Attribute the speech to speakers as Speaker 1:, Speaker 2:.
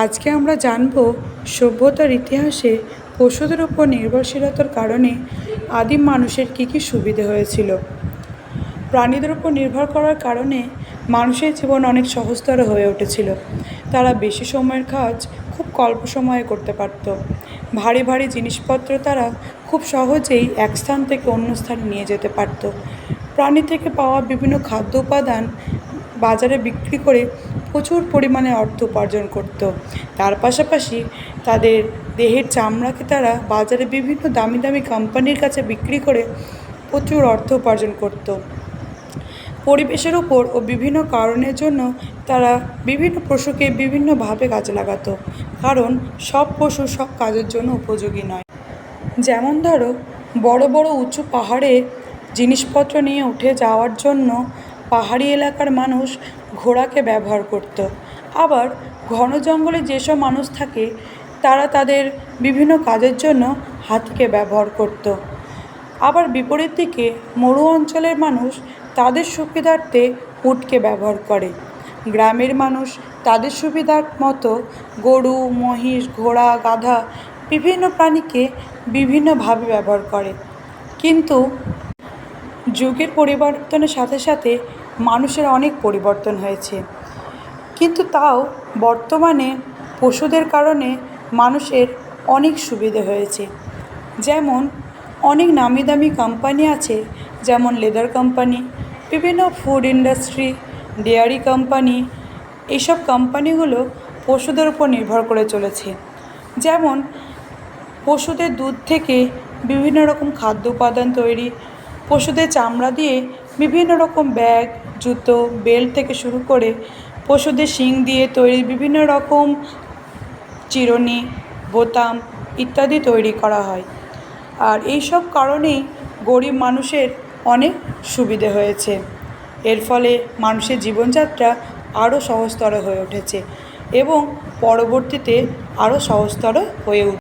Speaker 1: আজকে আমরা জানব সভ্যতার ইতিহাসে পশুদের উপর নির্ভরশীলতার কারণে আদিম মানুষের কী কী সুবিধে হয়েছিল। প্রাণীদের উপর নির্ভর করার কারণে মানুষের জীবন অনেক সহজতর হয়ে উঠেছিল। তারা বেশি সময়ের কাজ খুব অল্প সময়ে করতে পারত। ভারী ভারী জিনিসপত্র তারা খুব সহজেই এক স্থান থেকে অন্য স্থানে নিয়ে যেতে পারত। প্রাণী থেকে পাওয়া বিভিন্ন খাদ্য উপাদান বাজারে বিক্রি করে প্রচুর পরিমাণে অর্থ উপার্জন করত। তার পাশাপাশি তাদের দেহের চামড়াকে তারা বাজারে বিভিন্ন দামি দামি কোম্পানির কাছে বিক্রি করে প্রচুর অর্থ উপার্জন করত। পরিবেশের ওপর ও বিভিন্ন কারণের জন্য তারা বিভিন্ন পশুকে বিভিন্নভাবে কাজে লাগাতো, কারণ সব পশু সব কাজের জন্য উপযোগী নয়। যেমন ধরো, বড় বড় উঁচু পাহাড়ে জিনিসপত্র নিয়ে উঠে যাওয়ার জন্য পাহাড়ি এলাকার মানুষ ঘোড়াকে ব্যবহার করত। আবার ঘন জঙ্গলে যেসব মানুষ থাকে, তারা তাদের বিভিন্ন কাজের জন্য হাতিকে ব্যবহার করত। আবার বিপরীত দিকে মরু অঞ্চলের মানুষ তাদের সুবিধার্থে উটকে ব্যবহার করে। গ্রামের মানুষ তাদের সুবিধার মতো গরু, মহিষ, ঘোড়া, গাধা বিভিন্ন প্রাণীকে বিভিন্নভাবে ব্যবহার করে। কিন্তু যুগের পরিবর্তনের সাথে সাথে মানুষের অনেক পরিবর্তন হয়েছে। কিন্তু তাও বর্তমানে পশুদের কারণে মানুষের অনেক সুবিধে হয়েছে। যেমন অনেক নামি দামি কোম্পানি আছে, যেমন লেদার কোম্পানি বিভিন্ন ফুড ইন্ডাস্ট্রি ডেয়ারি কোম্পানি এইসব কোম্পানিগুলো পশুদের উপর নির্ভর করে চলেছে। যেমন পশুদের দুধ থেকে বিভিন্ন রকম খাদ্য উপাদান তৈরি, পশুদের চামড়া দিয়ে বিভিন্ন রকম ব্যাগ, জুতো, বেল্ট থেকে শুরু করে পশুদের শিং দিয়ে তৈরি বিভিন্ন রকম চিরুনি, বোতাম ইত্যাদি তৈরি করা হয়। আর এই সব কারণেই গরিব মানুষের অনেক সুবিধে হয়েছে। এর ফলে মানুষের জীবনযাত্রা আরও সহজতর হয়ে উঠেছে এবং পরবর্তীতে আরও সহজতর হয়ে উঠ